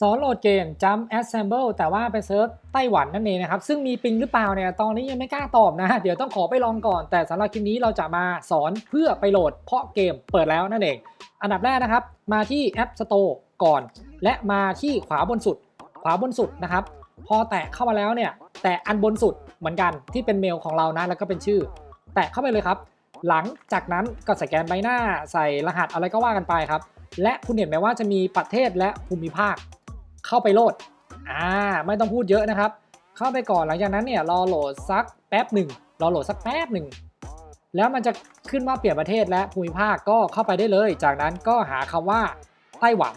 สอนโหลดเกม Jump Assemble แต่ว่าไปเซิร์ชไต้หวันนั่นเองนะครับ ซึ่งมีปิงหรือเปล่าเนี่ย ตอนนี้ยังไม่กล้าตอบนะ เดี๋ยวต้องขอไปลองก่อน แต่สำหรับคลิปนี้เราจะมาสอนเพื่อไปโหลด เพราะเกมเปิดแล้วนั่นเอง อันดับแรกนะครับ มาที่ App Store ก่อน และมาที่ขวาบนสุด ขวาบนสุดนะครับ พอแตะเข้ามาแล้วเนี่ย แตะอันบนสุดเหมือนกันที่เป็นเมลของเรานะ แล้วก็เป็นชื่อ แตะเข้าไปเลยครับ หลังจากนั้นก็สแกนใบหน้า ใส่รหัสอะไรก็ว่ากันไปครับ และคุณเห็นไหมว่าจะมีประเทศและภูมิภาค เข้าไปโหลดอ่าไม่ต้องพูดเยอะนะครับ เข้าไปก่อนหลังจากนั้นเนี่ยรอโหลดสักแป๊บหนึ่งรอโหลดสักแป๊บหนึ่งแล้วมันจะขึ้นว่าเปลี่ยนประเทศและภูมิภาคก็เข้าไปได้เลย จากนั้นก็หาคำว่าไต้หวัน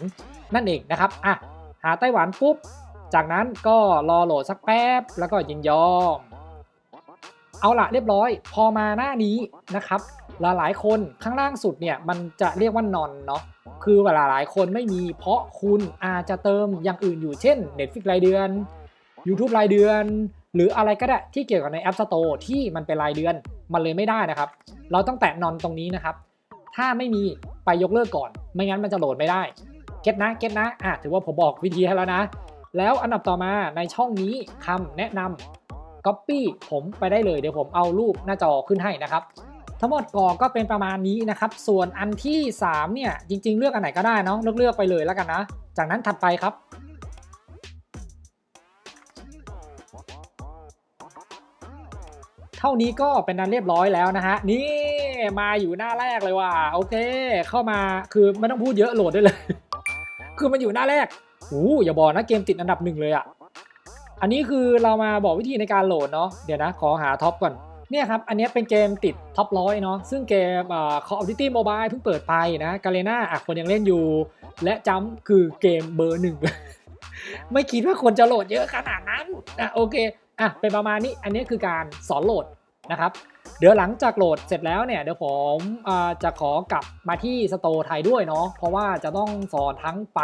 นั่นเองนะครับอะหาไต้หวันปุ๊บ จากนั้นก็รอโหลดสักแป๊บ แล้วก็ยินยอม เอาละเรียบร้อย พอมาหน้านี้นะครับ หลายๆคนข้างล่างสุดเนี่ยมันจะเรียกว่านอนเนาะคือเวลาหลายคนไม่มีเพราะคุณอาจจะเติมอย่างอื่นอยู่เช่น Netflix รายเดือน YouTube รายเดือน หรืออะไรก็ได้ที่เกี่ยวกับใน App Store ที่มันเป็นรายเดือนมันเลยไม่ได้นะครับ เราต้องแตะนอนตรงนี้นะครับ ถ้าไม่มีไปยกเลิกก่อน ไม่งั้นมันจะโหลดไม่ได้เก็ตนะเก็ตนะอะถือว่าผมบอกวิธีให้แล้วนะ แล้วอันดับต่อมาในช่องนี้คำแนะนำ Copy ผมไปได้เลยเดี๋ยวผมเอารูปหน้าจอขึ้นให้นะครับ ทั้งหมดกอก็เป็นประมาณนี้นะครับ ส่วนอันที่ 3 เนี่ย จริง ๆ เลือกอันไหนก็ได้เนาะเลือกเลือกไปเลยแล้วกันนะ จากนั้นถัดไปครับเท่านี้ก็เป็นนันเรียบร้อยแล้วนะฮะ นี่มาอยู่หน้าแรกเลยว่ะโอเค เข้ามาคือไม่ต้องพูดเยอะโหลดได้เลย คือมันอยู่หน้าแรกโอ้อย่าบอกนะเกมติดอันดับหนึ่งเลยอะ่ะ อันนี้คือเรามาบอกวิธีในการโหลดเนาะเดี๋ยวนะ ขอหาท็อปก่อน เนี่ยครับ อันนี้เป็นเกมติดท็อปร้อยเนาะ ซึ่งเกมอ่า Call of Duty Mobile เพิ่งเปิดไปนะกาเลน่าอะคนยังเล่นอยู่ และจำคือเกมเบอร์หนึ่ง ไม่คิดว่าคนจะโหลดเยอะขนาดนั้นอะโอเค อะ เป็นประมาณนี้ อันนี้คือการสอนโหลดนะครับ เดี๋ยวหลังจากโหลดเสร็จแล้วเนี่ย เดี๋ยวผมจะขอกลับมาที่สโตร์ไทยด้วยเนาะ เพราะว่าจะต้องสอนทั้งไป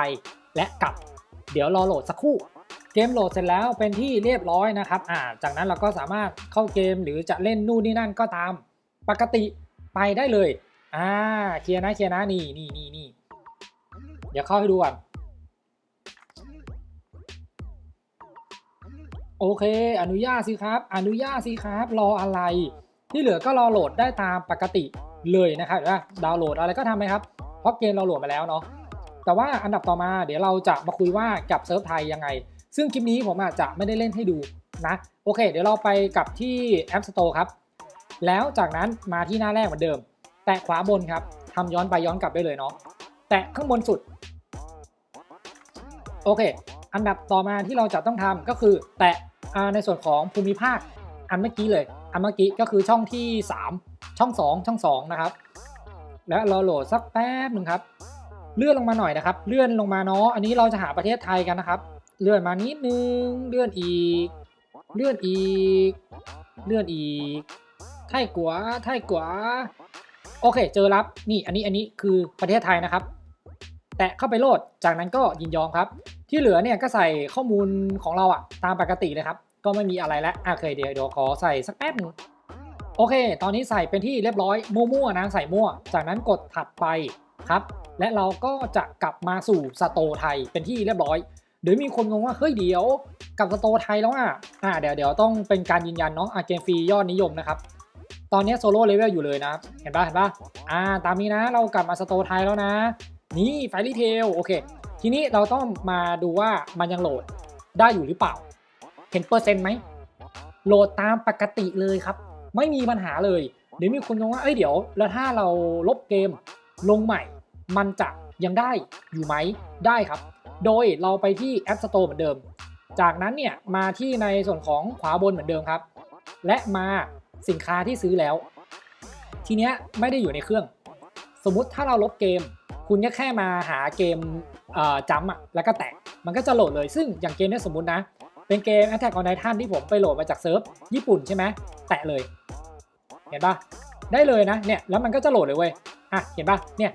และกลับ เดี๋ยวรอโหลดสักครู่ เกมโหลดเสร็จแล้วเป็นที่เรียบร้อยนะครับอ่าจากนั้นเราก็สามารถเข้าเกมหรือจะเล่นนู่นนี่นั่นก็ตามปกติไปได้เลยอ่าเคลียร์นะเคลียร์นะนี่นี่นี่นี่เดี๋ยวเข้าให้ดูก่อนโอเค อนุญาตสิครับ อนุญาตสิครับ รออะไร ที่เหลือก็รอโหลดได้ตามปกติเลยนะครับว่าดาวน์โหลดอะไรก็ทำไหมครับ เพราะเกมเราโหลดมาแล้วเนาะแต่ว่าอันดับต่อมาเดี๋ยวเราจะมาคุยว่ากับเซิร์ฟไทยยังไง ซึ่งคลิปนี้ผมอาจจะไม่ได้เล่นให้ดูนะ โอเค เดี๋ยวเราไปกับที่ App Store ครับ แล้วจากนั้นมาที่หน้าแรกเหมือนเดิม แตะขวาบนครับทำย้อนไปย้อนกลับได้เลยเนาะ แตะข้างบนสุด โอเค อันดับต่อมาที่เราจะต้องทำก็คือ แตะในส่วนของภูมิภาคอันเมื่อกี้เลย อันเมื่อกี้ก็คือช่องที่ 3 ช่อง 2 ช่อง 2 นะครับ แล้วราโหลดสักแป๊บหนึ่งครับ เลื่อนลงมาหน่อยนะครับ เลื่อนลงมาเนาะ อันนี้เราจะหาประเทศไทยกันนะครับ เลื่อนมานิดนึง เลื่อนอีก เลื่อนอีก เลื่อนอีกไทยกัวไทยกัวโอเค เจอรับ นี่อันนี้อันนี้คือประเทศไทยนะครับ แตะเข้าไปโหลด จากนั้นก็ยินยอมครับ ที่เหลือเนี่ยก็ใส่ข้อมูลของเราอะตามปกติเลยครับ ก็ไม่มีอะไรแล้วอะเคเดี๋ยวเดี๋ยวขอใส่สักแป๊บหนึงโอเค ตอนนี้ใส่เป็นที่เรียบร้อย มั่วๆนะใส่มั่ว จากนั้นกดถัดไปครับ และเราก็จะกลับมาสู่สโตไทยเป็นที่เรียบร้อย เดี๋ยวมีคนงงว่าเฮ้ยเดี๋ยวกับสโตร์ไทยแล้วอะอ่าเดี๋ยวเดี๋ยวต้องเป็นการยืนยันเนาะอะเกมฟรียอดนิยมนะครับ ตอนนี้โซโล่เลเวลอยู่เลยนะครับ เห็นปะเห็นปะอ่าตามนี้นะเรากลับมาสโตร์ไทยแล้วนะ นี่ไฟรีเทลโอเค ทีนี้เราต้องมาดูว่ามันยังโหลดได้อยู่หรือเปล่า เห็นเปอร์เซ็นต์ไหมโหลดตามปกติเลยครับ ไม่มีปัญหาเลยเดี๋ยวมีคนงงว่าเอ้ยเดี๋ยว แล้วถ้าเราลบเกมลงใหม่ มันจะยังได้อยู่ไหมได้ครับ โดยเราไปที่ App Store เหมือนเดิม จากนั้นเนี่ยมาที่ในส่วนของขวาบนเหมือนเดิมครับ และมาสินค้าที่ซื้อแล้ว ทีเนี้ยไม่ได้อยู่ในเครื่อง สมมุติถ้าเราลบเกม คุณก็แค่มาหาเกมจัมอะแล้วก็แตะมันก็จะโหลดเลยซึ่งอย่างเกมนี้สมมุตินะ เป็นเกม Attack on Titan ที่ผมไปโหลดมาจากเซิร์ฟญี่ปุ่นใช่ไหมแตะเลย เห็นปะได้เลยนะเนี่ยแล้วมันก็จะโหลดเลยเว้ยอะเห็นปะเนี่ย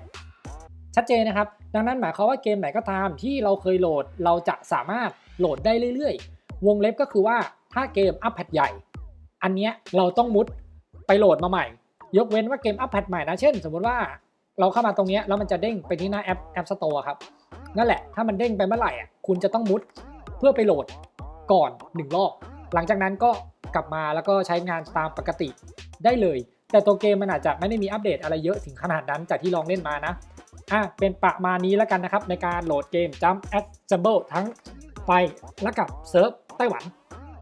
ชัดเจนนะครับ ดังนั้นหมายความว่าเกมไหนก็ตามที่เราเคยโหลด เราจะสามารถโหลดได้เรื่อยๆ วงเล็บก็คือว่าถ้าเกมอัปเดตใหญ่ อันนี้เราต้องมุดไปโหลดมาใหม่ ยกเว้นว่าเกมอัปเดตใหม่นะ เช่น สมมติว่าเราเข้ามาตรงนี้แล้วมันจะเด้งไปที่หน้าแอปแอปสโตร์ครับ นั่นแหละ ถ้ามันเด้งไปเมื่อไหร่อะคุณจะต้องมุดเพื่อไปโหลดก่อน 1 รอบ หลังจากนั้นก็กลับมาแล้วก็ใช้งานตามปกติได้เลย แต่ตัวเกมมันอาจจะไม่ได้มีอัปเดตอะไรเยอะถึงขนาดนั้นจากที่ลองเล่นมานะ อะเป็นประมาณนี้แล้วกันนะครับ ในการโหลดเกม Jump a s s a b l e ทั้งไปและกับเซิร์ฟไต้หวัน